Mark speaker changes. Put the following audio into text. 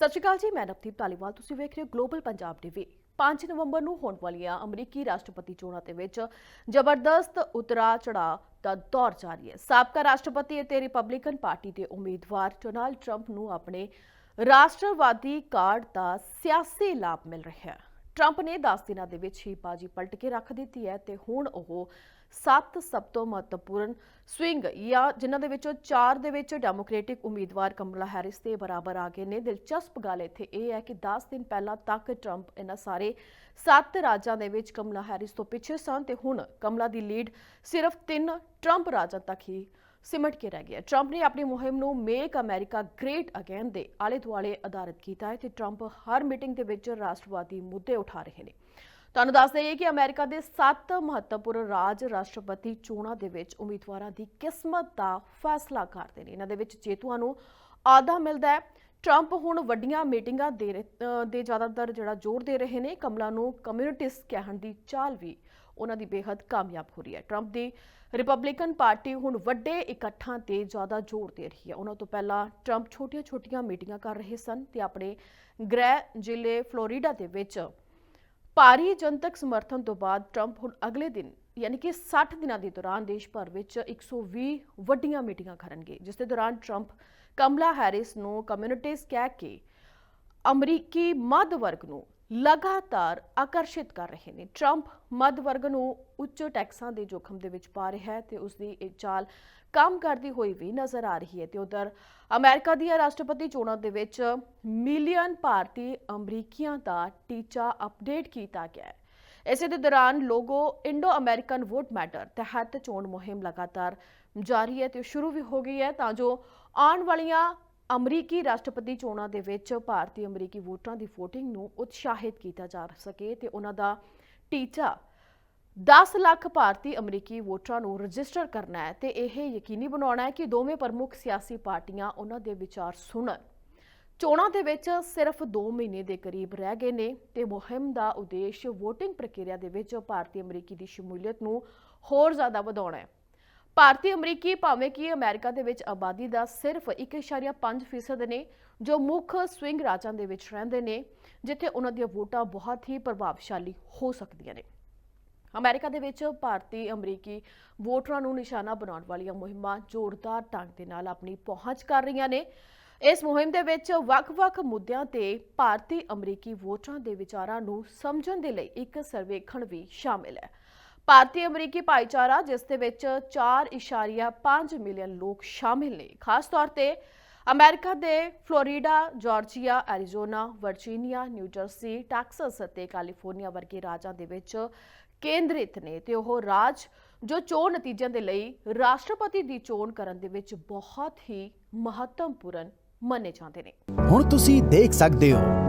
Speaker 1: ਸਤਿ ਸ਼੍ਰੀ ਅਕਾਲ ਜੀ, ਮੈਂ ਨਵਦੀਪ ਧਾਲੀਵਾਲ। ਤੁਸੀਂ ਵੇਖ ਰਹੇ ਹੋ ਗਲੋਬਲ ਪੰਜਾਬ ਟੀਵੀ 5 ਨਵੰਬਰ ਨੂੰ ਹੋਣ ਵਾਲੀਆਂ ਅਮਰੀਕੀ ਰਾਸ਼ਟਰਪਤੀ ਚੋਣਾਂ ਦੇ ਵਿੱਚ ਜ਼ਬਰਦਸਤ ਉਤਰਾ ਚੜਾ ਦਾ ਦੌਰ ਜਾਰੀ ਹੈ। ਸਾਬਕਾ ਰਾਸ਼ਟਰਪਤੀ ਅਤੇ ਰਿਪਬਲਿਕਨ ਪਾਰਟੀ ਦੇ ਉਮੀਦਵਾਰ ਡੋਨਾਲਡ ਟਰੰਪ ਨੂੰ ਆਪਣੇ ਰਾਸ਼ਟਰਵਾਦੀ ਕਾਰਡ ਦਾ ਸਿਆਸੀ ਲਾਭ ਮਿਲ ਰਿਹਾ ਹੈ। ਟਰੰਪ ਨੇ 10 ਦਿਨਾਂ ਦੇ ਵਿੱਚ ਹੀ ਬਾਜੀ ਪਲਟ ਕੇ ਰੱਖ ਦਿੱਤੀ ਹੈ ਤੇ ਹੁਣ ਉਹ ਸੱਤ ਸਭ ਤੋਂ ਮਹੱਤਵਪੂਰਨ ਸਵਿੰਗ ਜਾਂ ਜਿਨ੍ਹਾਂ ਦੇ ਵਿੱਚੋਂ ਚਾਰ ਦੇ ਵਿੱਚ ਡੈਮੋਕ੍ਰੈਟਿਕ ਉਮੀਦਵਾਰ ਕਮਲਾ ਹੈਰਿਸ ਦੇ ਬਰਾਬਰ ਆ ਗਏ ਨੇ। ਦਿਲਚਸਪ ਗੱਲ ਇੱਥੇ ਇਹ ਹੈ ਕਿ 10 ਦਿਨ ਪਹਿਲਾਂ ਤੱਕ ਟਰੰਪ ਇਹਨਾਂ ਸਾਰੇ ਸੱਤ ਰਾਜਾਂ ਦੇ ਵਿੱਚ ਕਮਲਾ ਹੈਰਿਸ ਤੋਂ ਪਿੱਛੇ ਸਨ ਤੇ ਹੁਣ ਕਮਲਾ ਦੀ ਲੀਡ ਸਿਰਫ ਤਿੰਨ ਟਰੰਪ ਰਾਜਾਂ ਤੱਕ ਹੀ ਸਿਮਟ ਕੇ ਰਹਿ ਗਿਆ। ਟਰੰਪ ਨੇ ਆਪਣੀ ਮੁਹਿੰਮ ਨੂੰ ਮੇਕ ਅਮਰੀਕਾ ਗ੍ਰੇਟ ਅਗੇਨ ਦੇ ਆਲੇ ਦੁਆਲੇ ਆਧਾਰਿਤ ਕੀਤਾ ਹੈ ਤੇ ਟਰੰਪ ਹਰ ਮੀਟਿੰਗ ਦੇ ਵਿੱਚ ਰਾਸ਼ਟਰਵਾਦੀ ਮੁੱਦੇ ਉਠਾ ਰਹੇ ਨੇ। ਤੁਹਾਨੂੰ ਦੱਸ ਦਈਏ ਕਿ ਅਮਰੀਕਾ ਦੇ 7 ਮਹੱਤਵਪੂਰਨ ਰਾਜ ਰਾਸ਼ਟਰਪਤੀ ਚੋਣਾਂ ਦੇ ਵਿੱਚ ਉਮੀਦਵਾਰਾਂ ਦੀ ਕਿਸਮਤ ਦਾ ਫੈਸਲਾ ਕਰਦੇ ਨੇ। ਇਹਨਾਂ ਦੇ ਵਿੱਚ ਜੇਤੂਆਂ ਨੂੰ ਆਧਾ ਮਿਲਦਾ ਹੈ। ਟਰੰਪ ਹੁਣ ਵੱਡੀਆਂ ਮੀਟਿੰਗਾਂ ਦੇ ਰਹੇ- ਦੇ ਜ਼ਿਆਦਾਤਰ ਜਿਹੜਾ ਜ਼ੋਰ ਦੇ ਰਹੇ ਨੇ। ਕਮਲਾ ਨੂੰ ਕਮਿਊਨਿਟਿਸਟ ਕਹਿਣ ਦੀ ਚਾਲ ਵੀ ਉਹਨਾਂ ਦੀ ਬੇहद ਕਾਮਯਾਬ ਹੋ ਰਹੀ ਹੈ। ਟਰੰਪ ਦੀ ਰਿਪਬਲਿਕਨ ਪਾਰਟੀ ਹੁਣ ਵੱਡੇ ਇਕੱਠਾਂ ਤੇ ਜ਼ਿਆਦਾ ਜ਼ੋਰ ਦੇ ਰਹੀ ਹੈ। ਉਹਨਾਂ ਤੋਂ ਪਹਿਲਾਂ ਟਰੰਪ ਛੋਟੀਆਂ-ਛੋਟੀਆਂ ਮੀਟਿੰਗਾਂ ਕਰ ਰਹੇ ਸਨ ਤੇ ਆਪਣੇ ਗ੍ਰਹਿ ਜ਼ਿਲ੍ਹੇ ਫਲੋਰੀਡਾ ਦੇ ਵਿੱਚ ਭਾਰੀ ਜਨਤਕ ਸਮਰਥਨ ਤੋਂ ਬਾਅਦ ਟਰੰਪ ਹੁਣ ਅਗਲੇ ਦਿਨ, ਯਾਨੀ ਕਿ 60 ਦਿਨਾਂ ਦੇ ਦੌਰਾਨ ਦੇਸ਼ ਭਰ ਵਿੱਚ 120 ਵੱਡੀਆਂ ਮੀਟਿੰਗਾਂ ਕਰਨਗੇ, ਜਿਸ ਦੇ ਦੌਰਾਨ ਟਰੰਪ ਕਮਲਾ ਹੈਰਿਸ ਨੂੰ ਕਮਿਊਨਿਟੀਜ਼ ਕਹਿ ਕੇ ਅਮਰੀਕੀ ਮੱਧ ਵਰਗ ਨੂੰ ਲਗਾਤਾਰ ਆਕਰਸ਼ਿਤ ਕਰ ਰਹੇ ਨੇ। ਟਰੰਪ ਮੱਧ ਵਰਗ ਨੂੰ ਉੱਚ ਟੈਕਸਾਂ ਦੇ ਜੋਖਮ ਦੇ ਵਿੱਚ ਪਾ ਰਿਹਾ ਹੈ ਤੇ ਉਸ ਦੀ ਇਹ ਚਾਲ ਕੰਮ ਕਰਦੀ ਹੋਈ ਵੀ ਨਜ਼ਰ ਆ ਰਹੀ ਹੈ ਤੇ ਉਧਰ ਅਮਰੀਕਾ ਦੀਆਂ ਰਾਸ਼ਟਰਪਤੀ ਚੋਣਾਂ ਦੇ ਵਿੱਚ ਮਿਲੀਅਨ ਭਾਰਤੀ ਅਮਰੀਕੀਆਂ ਦਾ ਟੀਚਾ ਅਪਡੇਟ ਕੀਤਾ ਗਿਆ ਹੈ। ਇਸੇ ਦੇ ਦੌਰਾਨ logo Indo American vote matter ਤਹਿਤ ਚੋਣ ਮੁਹਿੰਮ ਲਗਾਤਾਰ ਜਾਰੀ ਹੈ ਤੇ ਸ਼ੁਰੂ ਵੀ ਹੋ ਗਈ ਹੈ ਤਾਂ ਜੋ ਆਉਣ ਵਾਲੀਆਂ ਅਮਰੀਕੀ ਰਾਸ਼ਟਰਪਤੀ ਚੋਣਾਂ ਦੇ ਵਿੱਚ ਭਾਰਤੀ ਅਮਰੀਕੀ ਵੋਟਰਾਂ ਦੀ VOTING ਨੂੰ ਉਤਸ਼ਾਹਿਤ ਕੀਤਾ ਜਾ ਸਕੇ ਤੇ ਉਹਨਾਂ ਦਾ ਟੀਚਾ 10 ਲੱਖ ਭਾਰਤੀ ਅਮਰੀਕੀ ਵੋਟਰਾਂ ਨੂੰ ਰਜਿਸਟਰ ਕਰਨਾ ਹੈ ਤੇ ਇਹ ਯਕੀਨੀ ਬਣਾਉਣਾ ਹੈ ਕਿ ਦੋਵੇਂ ਪ੍ਰਮੁੱਖ ਸਿਆਸੀ ਪਾਰਟੀਆਂ ਉਹਨਾਂ ਦੇ ਵਿਚਾਰ ਸੁਣਨ। ਚੋਣਾਂ ਦੇ ਵਿੱਚ ਸਿਰਫ 2 ਮਹੀਨੇ ਦੇ ਕਰੀਬ ਰਹਿ ਗਏ ਨੇ ਤੇ ਮੁਹਿੰਮ ਦਾ ਉਦੇਸ਼ VOTING ਪ੍ਰਕਿਰਿਆ ਦੇ ਵਿੱਚ ਭਾਰਤੀ ਅਮਰੀਕੀ ਦੀ ਸ਼ਮੂਲੀਅਤ ਨੂੰ ਹੋਰ ਜ਼ਿਆਦਾ ਵਧਾਉਣਾ ਹੈ। ਭਾਰਤੀ ਅਮਰੀਕੀ ਭਾਵੇਂ ਕਿ ਅਮਰੀਕਾ ਦੇ ਵਿੱਚ ਆਬਾਦੀ ਦਾ ਸਿਰਫ 1.5% ਨੇ, ਜੋ ਮੁੱਖ ਸਵਿੰਗ ਰਾਜਾਂ ਦੇ ਵਿੱਚ ਰਹਿੰਦੇ ਨੇ, ਜਿੱਥੇ ਉਹਨਾਂ ਦੀਆਂ ਵੋਟਾਂ ਬਹੁਤ ਹੀ ਪ੍ਰਭਾਵਸ਼ਾਲੀ ਹੋ ਸਕਦੀਆਂ ਨੇ। ਅਮਰੀਕਾ ਦੇ ਵਿੱਚ ਭਾਰਤੀ ਅਮਰੀਕੀ ਵੋਟਰਾਂ ਨੂੰ ਨਿਸ਼ਾਨਾ ਬਣਾਉਣ ਵਾਲੀਆਂ ਮੁਹਿੰਮਾਂ ਜ਼ੋਰਦਾਰ ਢੰਗ ਦੇ ਨਾਲ ਆਪਣੀ ਪਹੁੰਚ ਕਰ ਰਹੀਆਂ ਨੇ। ਇਸ ਮੁਹਿੰਮ ਦੇ ਵਿੱਚ ਵੱਖ-ਵੱਖ ਮੁੱਦਿਆਂ ਤੇ ਭਾਰਤੀ ਅਮਰੀਕੀ ਵੋਟਰਾਂ ਦੇ ਵਿਚਾਰਾਂ ਨੂੰ ਸਮਝਣ ਦੇ ਲਈ ਇੱਕ ਸਰਵੇਖਣ ਵੀ ਸ਼ਾਮਿਲ ਹੈ। ਭਾਰਤੀ ਅਮਰੀਕੀ ਭਾਈਚਾਰਾ ਜਿਸ ਦੇ ਵਿੱਚ 4.5 ਮਿਲੀਅਨ ਲੋਕ ਸ਼ਾਮਿਲ ਨੇ। ਖਾਸ ਤੌਰ ਤੇ ਅਮਰੀਕਾ ਦੇ Florida, Georgia, Arizona, Virginia, New Jersey, Texas ਅਤੇ ਕੈਲੀਫੋਰਨੀਆ ਵਰਗੇ ਰਾਜਾਂ ਦੇ ਵਿੱਚ ਕੇਂਦਰਿਤ ਨੇ ਤੇ ਉਹ ਰਾਜ ਜੋ ਚੋਣ ਨਤੀਜਿਆਂ ਦੇ ਲਈ ਰਾਸ਼ਟਰਪਤੀ ਦੀ ਚੋਣ ਕਰਨ ਦੇ ਵਿੱਚ ਬਹੁਤ ਹੀ ਮਹੱਤਵਪੂਰਨ ਮੰਨੇ ਜਾਂਦੇ ਨੇ।
Speaker 2: ਹੁਣ ਤੁਸੀਂ ਦੇਖ ਸਕਦੇ ਹੋ